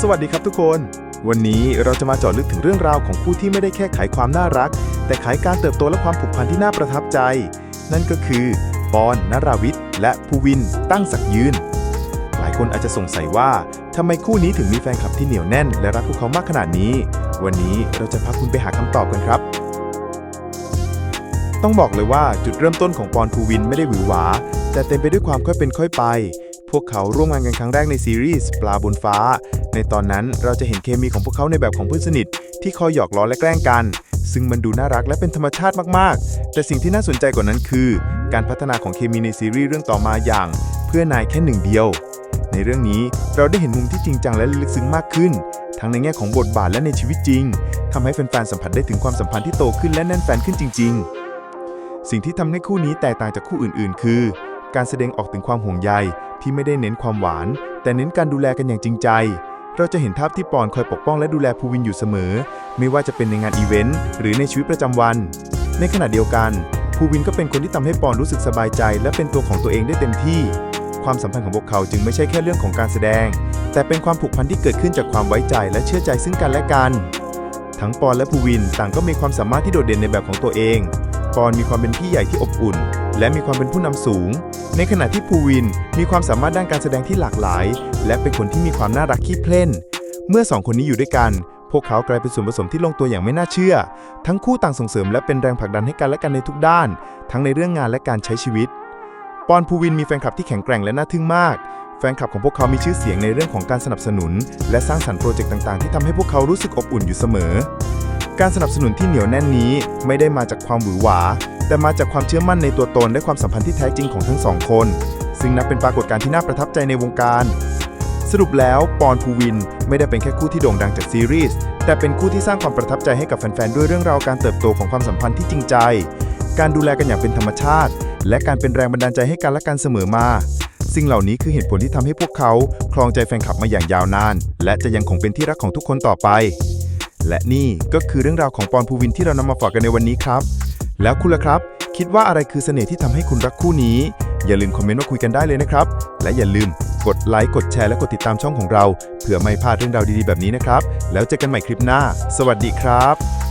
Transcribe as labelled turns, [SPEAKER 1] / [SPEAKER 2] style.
[SPEAKER 1] สวัสดีครับทุกคน วันนี้เราจะมาเจาะลึกถึงเรื่องราวของผู้ที่ไม่ได้แค่ขายความน่ารัก แต่ขายการเติบโตและความผูกพันที่น่าประทับใจ นั่นก็คือ ปอนนราวิทย์และภูวิน ตั้งศักยืน หลายคนอาจจะสงสัยว่าทำไมคู่นี้ถึงมีแฟนคลับที่เหนียวแน่น และรักพวกเขามากขนาดนี้ วันนี้เราจะพาคุณไปหาคำตอบกันครับต้องบอกเลยว่าจุดเริ่มต้นของปอนภูวินไม่ได้หวือหวา แต่เต็มไปด้วยความค่อยเป็นค่อยไป พวกเขาร่วมงานกันครั้งแรกในซีรีส์ปลาบนฟ้า ในตอนนั้นเราจะเห็นเคมีของพวกเขาในแบบของเพื่อนสนิท ที่คอยหยอกล้อและแกล้งกัน ซึ่งมันดูน่ารักและเป็นธรรมชาติมากๆ แต่สิ่งที่น่าสนใจกว่านั้นคือ การพัฒนาของเคมีในซีรีส์เรื่องต่อมาอย่าง เพื่อนายแค่หนึ่งเดียว ในเรื่องนี้เราได้เห็นมุมที่จริงจังและลึกซึ้งมากขึ้น ทั้งในแง่ของบทบาทและในชีวิตจริงทำให้แฟนๆสัมผัสได้ถึงความสัมพันธ์ที่โตขึ้นและแน่นแฟนขึ้นจริง ๆ สิ่งที่ทำให้คู่นี้แตกต่างจากคู่อื่น ๆ คือ การแสดงออกถึงความห่วงใยที่ไม่ได้เน้นความหวาน แต่เน้นการดูแลกันอย่างจริงใจ เราจะเห็นภาพที่ปอนคอยปกป้องและดูแลภูวินอยู่เสมอ ไม่ว่าจะเป็นในงานอีเวนต์หรือในชีวิตประจำวัน ในขณะเดียวกันภูวินก็เป็นคนที่ทำให้ปอนรู้สึกสบายใจ และเป็นตัวของตัวเองได้เต็มที่ ความสัมพันธ์ของพวกเขาจึงไม่ใช่แค่เรื่องของการแสดง แต่เป็นความผูกพันที่เกิดขึ้นจากความไว้ใจและเชื่อใจซึ่งกันและกัน ทั้งปอนและภูวินต่างก็มีความสามารถที่โดดเด่นในแบบของตัวเอง ปอนมีความเป็นพี่ใหญ่ที่อบอุ่น และมีความเป็นผู้นำสูง ในขณะที่ภูวินมีความสามารถด้านการแสดงที่หลากหลาย และเป็นคนที่มีความน่ารักขี้เพล่น เมื่อสองคนนี้อยู่ด้วยกัน พวกเขากลายเป็นส่วนผสมที่ลงตัวอย่างไม่น่าเชื่อ ทั้งคู่ต่างส่งเสริมและเป็นแรงผลักดันให้กันและกันในทุกด้าน ทั้งในเรื่องงานและการใช้ชีวิต ปอนภูวินมีแฟนคลับที่แข็งแกร่งและน่าทึ่งมากแฟนคลับของพวกเขามีชื่อเสียงในเรื่องของการสนับสนุน และสร้างสรรค์โปรเจกต์ต่าง ๆ ที่ทำให้พวกเขารู้สึกอบอุ่นอยู่เสมอ การสนับสนุนที่เหนียวแน่นนี้ไม่ได้มาจากความหวือหวา แต่มาจากความเชื่อมั่นในตัวตนและความสัมพันธ์ที่แท้จริงของทั้งสองคน ซึ่งนับเป็นปรากฏการณ์ที่น่าประทับใจในวงการ สรุปแล้วปอนภูวินไม่ได้เป็นแค่คู่ที่โด่งดังจากซีรีส์แต่เป็นคู่ที่สร้างความประทับใจให้กับแฟนๆด้วยเรื่องราวการเติบโตของความสัมพันธ์ที่จริงใจ การดูแลกันอย่างเป็นธรรมชาติ และการเป็นแรงบันดาลใจให้กันและกันเสมอมาสิ่งเหล่านี้คือเหตุผลที่ทำให้พวกเขาครองใจแฟนคลับมาอย่างยาวนาน และจะยังคงเป็นที่รักของทุกคนต่อไป และนี่ก็คือเรื่องราวของปอนภูวินที่เรานำมาฝากกันในวันนี้ครับ แล้วคุณล่ะครับ คิดว่าอะไรคือเสน่ห์ที่ทำให้คุณรักคู่นี้ อย่าลืมคอมเมนต์มาคุยกันได้เลยนะครับ และอย่าลืมกดไลค์กดแชร์และกดติดตามช่องของเรา เพื่อไม่พลาดเรื่องราวดีๆแบบนี้นะครับ แล้วเจอกันใหม่คลิปหน้า สวัสดีครับ